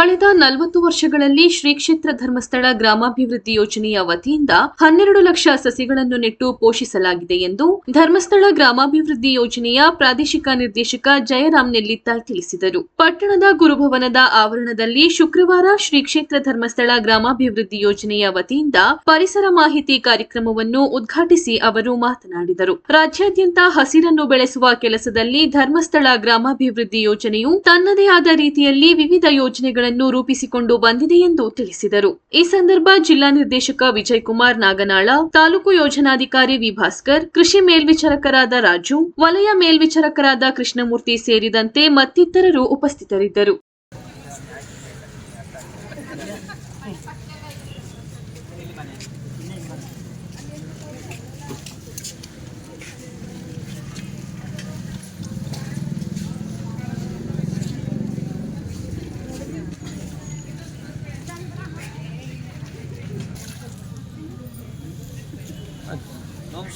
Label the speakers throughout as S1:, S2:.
S1: ಕಳೆದ ನಲವತ್ತು ವರ್ಷಗಳಲ್ಲಿ ಶ್ರೀ ಕ್ಷೇತ್ರ ಧರ್ಮಸ್ಥಳ ಗ್ರಾಮಾಭಿವೃದ್ಧಿ ಯೋಜನೆಯ ವತಿಯಿಂದ ಹನ್ನೆರಡು ಲಕ್ಷ ಸಸಿಗಳನ್ನು ನೆಟ್ಟು ಪೋಷಿಸಲಾಗಿದೆ ಎಂದು ಧರ್ಮಸ್ಥಳ ಗ್ರಾಮಾಭಿವೃದ್ಧಿ ಯೋಜನೆಯ ಪ್ರಾದೇಶಿಕ ನಿರ್ದೇಶಕ ಜಯರಾಮ್ ನೆಲ್ಲಿತ್ತಾಳ್ ತಿಳಿಸಿದರು. ಪಟ್ಟಣದ ಗುರುಭವನದ ಆವರಣದಲ್ಲಿ ಶುಕ್ರವಾರ ಶ್ರೀ ಕ್ಷೇತ್ರ ಧರ್ಮಸ್ಥಳ ಗ್ರಾಮಾಭಿವೃದ್ಧಿ ಯೋಜನೆಯ ವತಿಯಿಂದ ಪರಿಸರ ಮಾಹಿತಿ ಕಾರ್ಯಕ್ರಮವನ್ನು ಉದ್ಘಾಟಿಸಿ ಅವರು ಮಾತನಾಡಿದರು. ರಾಜ್ಯಾದ್ಯಂತ ಹಸಿರನ್ನು ಬೆಳೆಸುವ ಕೆಲಸದಲ್ಲಿ ಧರ್ಮಸ್ಥಳ ಗ್ರಾಮಾಭಿವೃದ್ಧಿ ಯೋಜನೆಯು ತನ್ನದೇ ಆದ ರೀತಿಯಲ್ಲಿ ವಿವಿಧ ಯೋಜನೆಗಳನ್ನು ರೂಪಿಸಿಕೊಂಡು ಬಂದಿದೆ ಎಂದು ತಿಳಿಸಿದರು. ಈ ಸಂದರ್ಭ ಜಿಲ್ಲಾ ನಿರ್ದೇಶಕ ವಿಜಯ್ ಕುಮಾರ್ ನಾಗನಾಳ, ತಾಲೂಕು ಯೋಜನಾಧಿಕಾರಿ ವಿಭಾಸ್ಕರ್, ಕೃಷಿ ಮೇಲ್ವಿಚಾರಕರಾದ ರಾಜು, ವಲಯ ಮೇಲ್ವಿಚಾರಕರಾದ ಕೃಷ್ಣಮೂರ್ತಿ ಸೇರಿದಂತೆ ಮತ್ತಿತರರು ಉಪಸ್ಥಿತರಿದ್ದರು.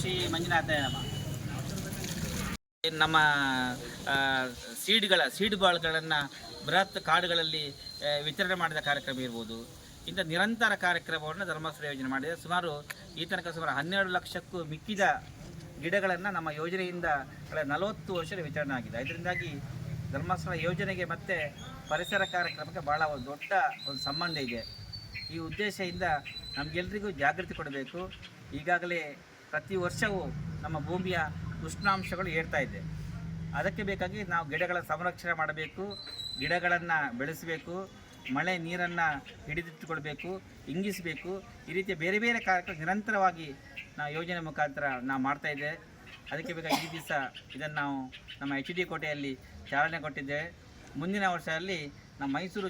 S2: ಶ್ರೀ ಮಂಜುನಾಥ ನಮ ನಮ್ಮ ಸೀಡ್ಗಳ, ಸೀಡ್ ಬಾಳ್ಗಳನ್ನು ಬೃಹತ್ ಕಾಡುಗಳಲ್ಲಿ ವಿತರಣೆ ಮಾಡಿದ ಕಾರ್ಯಕ್ರಮ ಇರ್ಬೋದು. ಇಂಥ ನಿರಂತರ ಕಾರ್ಯಕ್ರಮವನ್ನು ಧರ್ಮಸ್ಥಳ ಯೋಜನೆ ಮಾಡಿದೆ. ಸುಮಾರು ಈ ತನಕ ಸುಮಾರು ಹನ್ನೆರಡು ಲಕ್ಷಕ್ಕೂ ಮಿಕ್ಕಿದ ಗಿಡಗಳನ್ನು ನಮ್ಮ ಯೋಜನೆಯಿಂದ ಕಳೆದ ನಲವತ್ತು ವರ್ಷದ ವಿತರಣೆ ಆಗಿದೆ. ಇದರಿಂದಾಗಿ ಧರ್ಮಸ್ಥಳ ಯೋಜನೆಗೆ ಮತ್ತು ಪರಿಸರ ಕಾರ್ಯಕ್ರಮಕ್ಕೆ ಭಾಳ ಒಂದು ದೊಡ್ಡ ಒಂದು ಸಂಬಂಧ ಇದೆ. ಈ ಉದ್ದೇಶದಿಂದ ನಮಗೆಲ್ರಿಗೂ ಜಾಗೃತಿ ಕೊಡಬೇಕು. ಈಗಾಗಲೇ ಪ್ರತಿ ವರ್ಷವೂ ನಮ್ಮ ಭೂಮಿಯ ಉಷ್ಣಾಂಶಗಳು ಏರ್ತಾ ಇದೆ. ಅದಕ್ಕೆ ಬೇಕಾಗಿ ನಾವು ಗಿಡಗಳ ಸಂರಕ್ಷಣೆ ಮಾಡಬೇಕು, ಗಿಡಗಳನ್ನು ಬೆಳೆಸಬೇಕು, ಮಳೆ ನೀರನ್ನು ಹಿಡಿದಿಟ್ಟುಕೊಳ್ಬೇಕು, ಇಂಗಿಸಬೇಕು. ಈ ರೀತಿಯ ಬೇರೆ ಬೇರೆ ಕಾರ್ಯಕ್ರಮ ನಿರಂತರವಾಗಿ ನಾವು ಯೋಜನೆ ಮುಖಾಂತರ ನಾವು ಮಾಡ್ತಾಯಿದ್ದೆ ಅದಕ್ಕೆ ಬೇಕಾಗಿ ಈ ದಿವಸ ಇದನ್ನು ನಾವು ನಮ್ಮ ಎಚ್ ಡಿ ಕೋಟೆಯಲ್ಲಿ ಚಾಲನೆ ಕೊಟ್ಟಿದ್ದೇವೆ. ಮುಂದಿನ ವರ್ಷದಲ್ಲಿ ನಮ್ಮ ಮೈಸೂರು